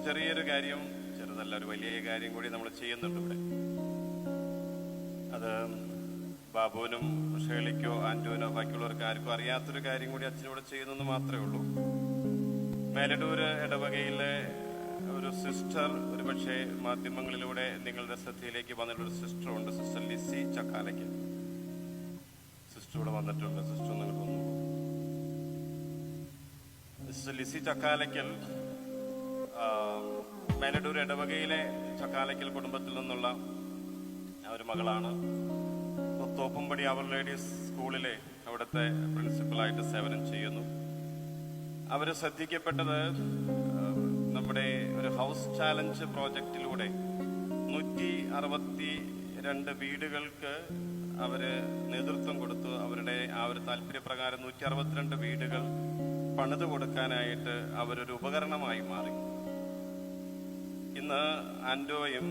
ഒരു ചെറിയൊരു കാര്യം ചെറുതല്ല ഒരു വലിയ കാര്യം കൂടി നമ്മൾ ചെയ്യുന്നുണ്ട് ഇവിടെ. അത് ബാബുവിനും ഷേളിക്കോ ആന്റുവിനോ ബാക്കിയുള്ളവർക്ക് ആർക്കും അറിയാത്തൊരു കാര്യം കൂടി അച്ഛനോട് ചെയ്യുന്നെന്ന് മാത്രമേ ഉള്ളൂ. മേലടൂര് ഇടവകയിലെ ഒരു സിസ്റ്റർ ഒരു പക്ഷേ മാധ്യമങ്ങളിലൂടെ നിങ്ങളുടെ ശ്രദ്ധയിലേക്ക് വന്നിട്ടൊരു സിസ്റ്റർ ഉണ്ട് സിസ്റ്റർ ലിസി ചക്കാലയ്ക്ക്. സിസ്റ്റർ ഇവിടെ വന്നിട്ടുണ്ട് സിസ്റ്റർ നിങ്ങൾ വന്നു സിസ്റ്റർ ലിസി ചക്കാലയ്ക്കൽ മേലടൂർ ഇടവകയിലെ ചക്കാലയ്ക്കൽ കുടുംബത്തിൽ നിന്നുള്ള ഒരു മകളാണ്. തോപ്പുംപടി അവർ ലേഡീസ് സ്കൂളിലെ അവിടുത്തെ പ്രിൻസിപ്പളായിട്ട് സേവനം ചെയ്യുന്നു. അവർ ശ്രദ്ധിക്കപ്പെട്ടത് നമ്മുടെ ഒരു ഹൗസ് ചാലഞ്ച് പ്രോജക്റ്റിലൂടെ നൂറ്റി അറുപത്തി രണ്ട് വീടുകൾക്ക് അവർ നേതൃത്വം കൊടുത്തു. അവരുടെ ആ ഒരു താല്പര്യപ്രകാരം നൂറ്റി അറുപത്തിരണ്ട് വീടുകൾ പണിത് കൊടുക്കാനായിട്ട് അവരൊരു ഉപകരണമായി മാറി. ഇന്ന് ആൻഡോയും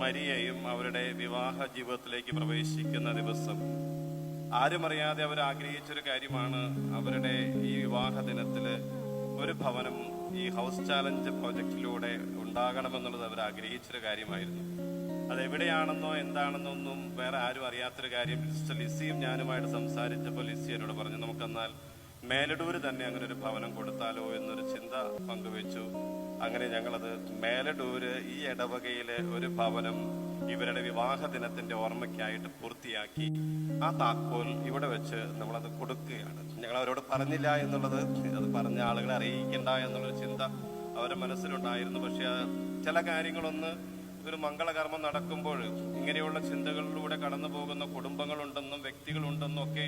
മരിയയും അവരുടെ വിവാഹ ജീവിതത്തിലേക്ക് പ്രവേശിക്കുന്ന ദിവസം. ആരും അറിയാതെ അവർ ആഗ്രഹിച്ചൊരു കാര്യമാണ് അവരുടെ ഈ വിവാഹ ദിനത്തിൽ ഒരു ഭവനം ഈ ഹൗസ് ചാലഞ്ച് പ്രോജക്റ്റിലൂടെ ഉണ്ടാകണമെന്നുള്ളത് അവർ ആഗ്രഹിച്ചൊരു കാര്യമായിരുന്നു. അതെവിടെയാണെന്നോ എന്താണെന്നോ ഒന്നും വേറെ ആരും അറിയാത്തൊരു കാര്യം. സിസ്റ്റർ ലിസിയും ഞാനുമായിട്ട് സംസാരിച്ചപ്പോൾ ലിസി എന്നോട് പറഞ്ഞു നമുക്കെന്നാൽ മേലടൂർ തന്നെ അങ്ങനെ ഒരു ഭവനം കൊടുത്താലോ എന്നൊരു ചിന്ത പങ്കുവെച്ചു. അങ്ങനെ ഞങ്ങളത് മേലടൂര് ഈ ഇടവകയിലെ ഒരു ഭവനം ഇവരുടെ വിവാഹ ദിനത്തിന്റെ ഓർമ്മയ്ക്കായിട്ട് പൂർത്തിയാക്കി. ആ താക്കോൽ ഇവിടെ വെച്ച് നമ്മളത് കൊടുക്കുകയാണ്. ഞങ്ങൾ അവരോട് പറഞ്ഞില്ല എന്നുള്ളത് അത് പറഞ്ഞ ആളുകളെ അറിയിക്കണ്ട എന്നുള്ളൊരു ചിന്ത അവരുടെ മനസ്സിലുണ്ടായിരുന്നു. പക്ഷെ ചില കാര്യങ്ങളൊന്ന് ഒരു മംഗളകർമ്മം നടക്കുമ്പോൾ ഇങ്ങനെയുള്ള ചിന്തകളിലൂടെ കടന്നു പോകുന്ന കുടുംബങ്ങളുണ്ടെന്നും വ്യക്തികളുണ്ടെന്നും ഒക്കെ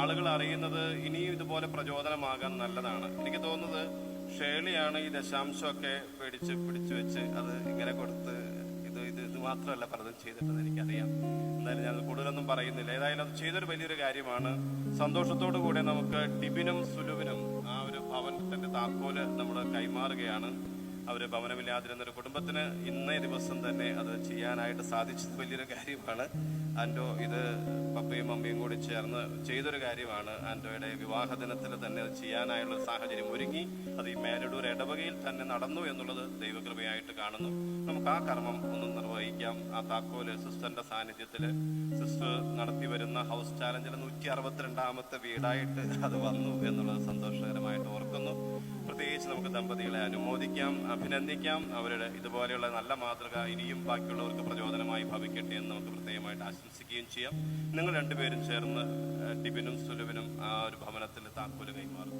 ആളുകൾ അറിയുന്നത് ഇനിയും ഇതുപോലെ പ്രചോദനമാകാൻ നല്ലതാണ്. എനിക്ക് തോന്നുന്നത് ഷേളിയാണ് ഈ ദശാംശമൊക്കെ പേടിച്ച് പിടിച്ചു വെച്ച് അത് ഇങ്ങനെ കൊടുത്ത് ഇത് ഇത് ഇത് മാത്രമല്ല പലതും ചെയ്തിട്ടെന്ന് എനിക്കറിയാം. എന്നാലും ഞാൻ കൂടുതലൊന്നും പറയുന്നില്ല. ഏതായാലും അത് ചെയ്തൊരു വലിയൊരു കാര്യമാണ്. സന്തോഷത്തോടു കൂടെ നമുക്ക് ടിബിനും സുലുവിനും ആ ഒരു ഭവനത്തിന്റെ താക്കോൽ നമ്മൾ കൈമാറുകയാണ്. അവർ ഭവനമില്ലാതിരുന്ന ഒരു കുടുംബത്തിന് ഇന്നേ ദിവസം തന്നെ അത് ചെയ്യാനായിട്ട് സാധിച്ചത് വലിയൊരു കാര്യമാണ്. ആൻഡോ ഇത് പപ്പയും മമ്മിയും കൂടി ചേർന്ന് ചെയ്തൊരു കാര്യമാണ് ആൻഡോയുടെ വിവാഹ ദിനത്തിൽ തന്നെ അത് ചെയ്യാനായുള്ള സാഹചര്യം ഒരുങ്ങി. അത് ഈ മേലടൂർ ഇടവകയിൽ തന്നെ നടന്നു എന്നുള്ളത് ദൈവകൃപയായിട്ട് കാണുന്നു. നമുക്ക് ആ കർമ്മം ഒന്ന് നിർവഹിക്കാം. ആ താക്കോൽ സിസ്റ്ററിന്റെ സാന്നിധ്യത്തിൽ സിസ്റ്റർ നടത്തി വരുന്ന ഹൗസ് ചാലഞ്ചിലെ നൂറ്റി അറുപത്തിരണ്ടാമത്തെ വീടായിട്ട് അത് വന്നു എന്നുള്ളത് സന്തോഷകരമായിട്ട് ഓർക്കുന്നു. പ്രത്യേകിച്ച് നമുക്ക് ദമ്പതികളെ അനുമോദിക്കാം. അഭിനന്ദിക്കാം. അവരുടെ ഇതുപോലെയുള്ള നല്ല മാതൃക ഇനിയും ബാക്കിയുള്ളവർക്ക് പ്രചോദനമായി ഭവിക്കട്ടെ എന്ന് നമുക്ക് പ്രത്യേകമായിട്ട് ആശംസിക്കുകയും ചെയ്യാം. നിങ്ങൾ രണ്ടുപേരും ചേർന്ന് ടിബിനും സുലുവിനും ആ ഒരു ഭവനത്തിൽ താക്കോൽ കൈമാറും